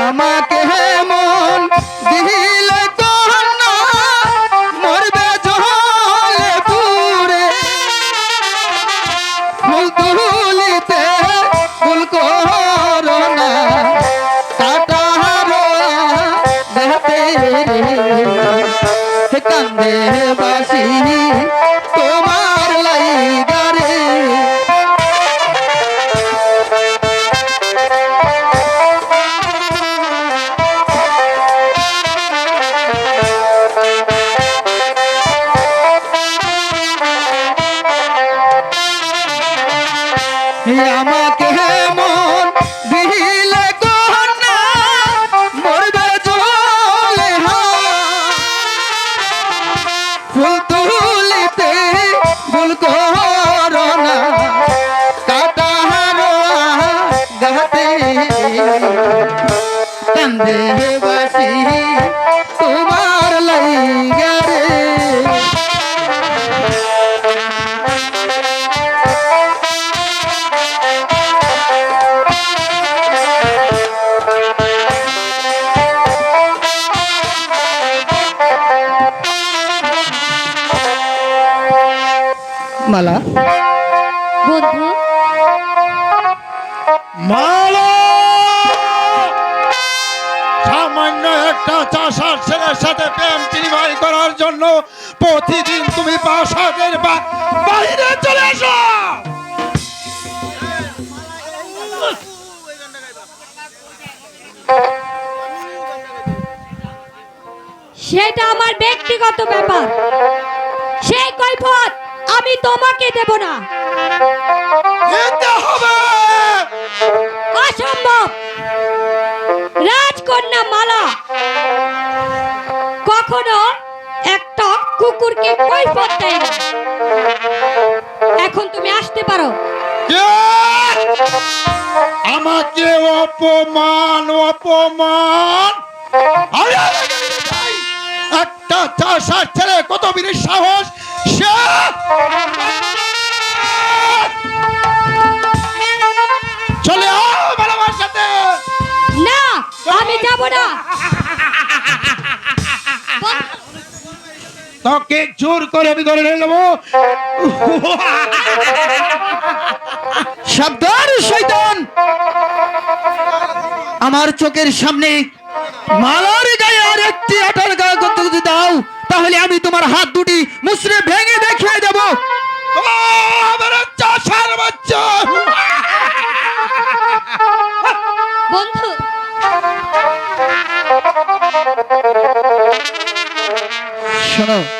আমাকে মন দিলে মরবে জলে পুরে। ফুল তুলিতে ফুল করোনা কাটারো দেহতে রে। কান্দে বাসি। আমাকে মন দিলে কন্যা মরবে জলে ফুল তুলিতে ফুল করোনা কাটারো গাতে কান্দে বাসি মালা। বন্ধু। মালা! সামান্য একটা চাষার ছেলের সাথে প্রেম বিনিময় করার জন্য প্রতিদিন তুমি বাসাদের বা- বাইরে চলে আসো সেটা আমার ব্যক্তিগত ব্যাপার। সেই কৈফত আমি তোমাকে দেব না। অসম্ভব। রাজকন্যা মালা। কখনো একটা কুকুরকে কৈফত দেয় না। এখন তুমি আসতে পারো। আমাকে অপমান অপমান। একটা চাষার ছেলে কত বীরের সাহস সে চলে আও আমার সাথে। না আমি যাব না। তোকে জোর করে আমি ধরে নিয়ে নেব। সাবধান শৈতান আমার চোখের সামনে মালার গায়ে আর একটি আটার গায়ে গন্ত যদি দাও তাহলে আমি তোমার হাত দুটি মুসরে শোনো